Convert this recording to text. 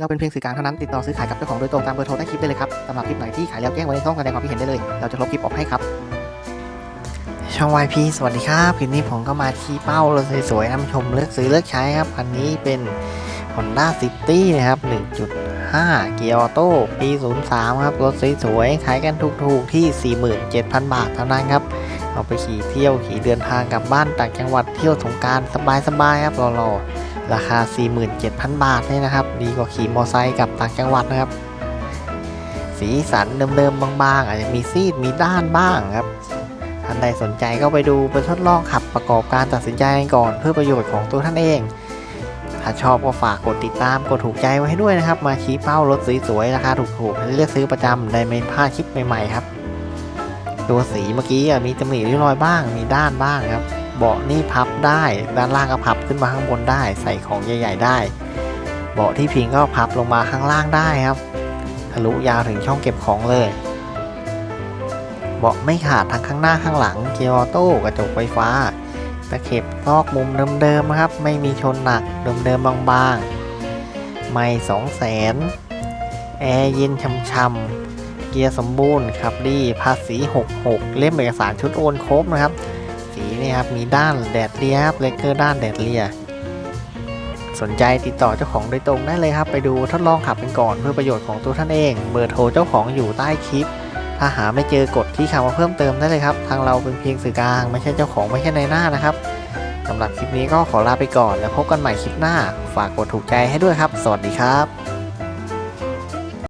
เราเป็นเพียงสื่อกลางเท่านั้นติดต่อซื้อขายกับเจ้าของโดยตรงตามเบอร์โทรใต้คลิปได้เลยครับสำหรับคลิปไหนที่ขายแล้วแจ้งไว้ในช่องแสดงความคิดเห็นได้เลย เราจะลบคลิปออกให้ครับ ช่อง YP สวัสดีครับคลิปนี้ผมก็มาชี้เป้ารถสวยๆนำชมเลือกซื้อเลือกใช้ครับคันนี้เป็น Honda City นะครับ 1.5 เกียร์ออโต้ปี 03 ครับ รถสวยๆขายกันถูกๆที่ 47,000 บาทเท่านั้นครับ เอาไปขี่เที่ยวขี่เดินทางกลับบ้านต่างจังหวัดเที่ยวสงกรารสบายๆครับรอๆราคา 47,000 บาทนี่นะครับ ดีกว่าขี่มอไซค์กลับต่างจังหวัดนะครับ สีสันเดิมๆบางๆ อาจจะมีซีดมีด้านบ้างครับท่านใดสนใจก็ไปดูไปทดลองขับประกอบการตัดสินใจกันก่อน เพื่อประโยชน์ของตัวท่านเองถ้าชอบก็ฝากกดติดตามกดถูกใจไว้ให้ด้วยนะครับ มาชี้เป้ารถสวยๆราคาถูกๆเลือกซื้อประจำได้ไม่พลาดคลิปใหม่ๆครับ ตัวสีเมื่อกี้มีตำหนิริ้วรอยบ้าง มีด้านบ้างครับ เบาะนี่พับได้ ด้านล่างก็พับขึ้นมาข้างบนได้ ใส่ของใหญ่ๆได้ เบาะที่พิงก็พับลงมาข้างล่างได้ครับ ทะลุยาวถึงช่องเก็บของเลย เบาะไม่ขาดทั้งข้างหน้าข้างหลัง เกียร์ออโต้กระจกไฟฟ้า ตะเข็บซอกมุมเดิมๆครับ ไม่มีชนหนักเดิมๆบางๆ ไม่สองแสนแอร์เย็นช่ำๆ เกียร์สมบูรณ์ครับดีภาษี 66 เล่มเอกสารชุดโอนครบนะครับ สีนี่ครับมีด้านแดดเลียครับเลเกอร์ด้านแดดเลียสนใจติดต่อเจ้าของโดยตรงได้เลยครับ ไปดูทดลองขับกันก่อนเพื่อประโยชน์ของตัวท่านเอง เบอร์โทรเจ้าของอยู่ใต้คลิป ถ้าหาไม่เจอกดที่คำว่าเพิ่มเติมได้เลยครับ ทางเราเป็นเพียงสื่อกลาง ไม่ใช่เจ้าของไม่ใช่ในหน้านะครับสำหรับคลิปนี้ก็ขอลาไปก่อน แล้วพบกันใหม่คลิปหน้า ฝากกดถูกใจให้ด้วยครับ สวัสดีครับ